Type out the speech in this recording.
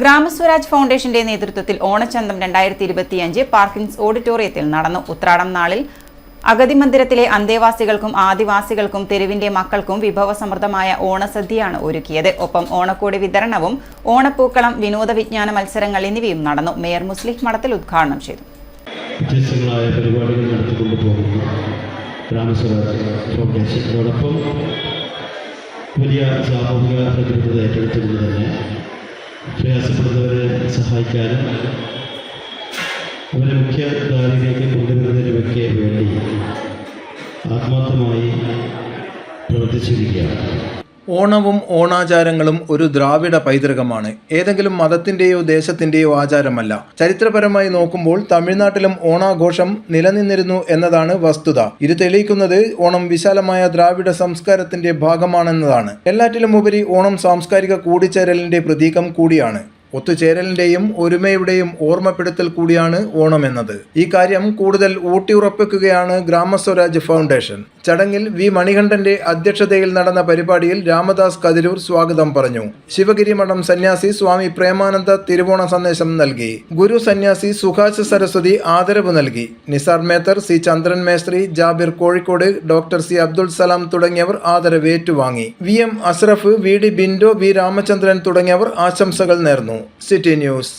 ഗ്രാമസ്വരാജ് ഫൗണ്ടേഷന്റെ നേതൃത്വത്തിൽ ഓണച്ചന്തം രണ്ടായിരത്തി ഇരുപത്തിയഞ്ച് പാർക്കിൻസ് ഓഡിറ്റോറിയത്തിൽ നടന്നു. ഉത്രാടം നാളിൽ അഗതി മന്ദിരത്തിലെ അന്തേവാസികൾക്കും ആദിവാസികൾക്കും തെരുവിന്റെ മക്കൾക്കും വിഭവസമൃദ്ധമായ ഓണസദ്യയാണ് ഒരുക്കിയത്. ഒപ്പം ഓണക്കോടി വിതരണവും ഓണപ്പൂക്കളം വിനോദ വിജ്ഞാന മത്സരങ്ങൾ എന്നിവയും നടന്നു. മേയർ മുസ്ലിം മഠത്തിൽ ഉദ്ഘാടനം ചെയ്തു. ഗ്രാമസ്വരാജ് ഫൗണ്ടേഷൻ. പ്രയാസപ്പെടുന്നവരെ സഹായിക്കാനും അവരെ മുഖ്യധാരയിലേക്ക് കൊണ്ടുവരുന്നതിനുമൊക്കെ വേണ്ടി ആത്മാർത്ഥമായി പ്രവർത്തിച്ചിരിക്കുകയാണ്. ഓണവും ഓണാചാരങ്ങളും ഒരു ദ്രാവിഡ പൈതൃകമാണ്. ഏതെങ്കിലും മതത്തിന്റെയോ ദേശത്തിന്റെയോ ആചാരമല്ല. ചരിത്രപരമായി നോക്കുമ്പോൾ തമിഴ്നാട്ടിലും ഓണാഘോഷം നിലനിന്നിരുന്നു എന്നതാണ് വസ്തുത. ഇത് തെളിയിക്കുന്നത് ഓണം വിശാലമായ ദ്രാവിഡ സംസ്കാരത്തിന്റെ ഭാഗമാണെന്നതാണ്. എല്ലാറ്റിലും ഉപരി ഓണം സാംസ്കാരിക കൂടിച്ചേരലിന്റെ പ്രതീകം കൂടിയാണ്. ഒത്തുചേരലിന്റെയും ഒരുമയുടെയും ഓർമ്മപ്പെടുത്തൽ കൂടിയാണ് ഓണം എന്നത് ഈ കാര്യം കൂടുതൽ ഊട്ടിയുറപ്പിക്കുകയാണ് ഗ്രാമസ്വരാജ് ഫൗണ്ടേഷൻ. ചടങ്ങിൽ വി മണികണ്ഠന്റെ അധ്യക്ഷതയിൽ നടന്ന പരിപാടിയിൽ രാമദാസ് കതിരൂർ സ്വാഗതം പറഞ്ഞു. ശിവഗിരി മഠം സന്യാസി സ്വാമി പ്രേമാനന്ദ തിരുവോണ സന്ദേശം നൽകി. ഗുരു സന്യാസി സുഹാസ് സരസ്വതി ആദരവ് നൽകി. Nisar Methar C Chandran മേസ്ത്രി Jabir Kozhikode doctor C Abdul Salam തുടങ്ങിയവർ ആദരവ് ഏറ്റുവാങ്ങി. V M Asraf V D Bindo V Ramachandran തുടങ്ങിയവർ ആശംസകൾ നേർന്നു. City news.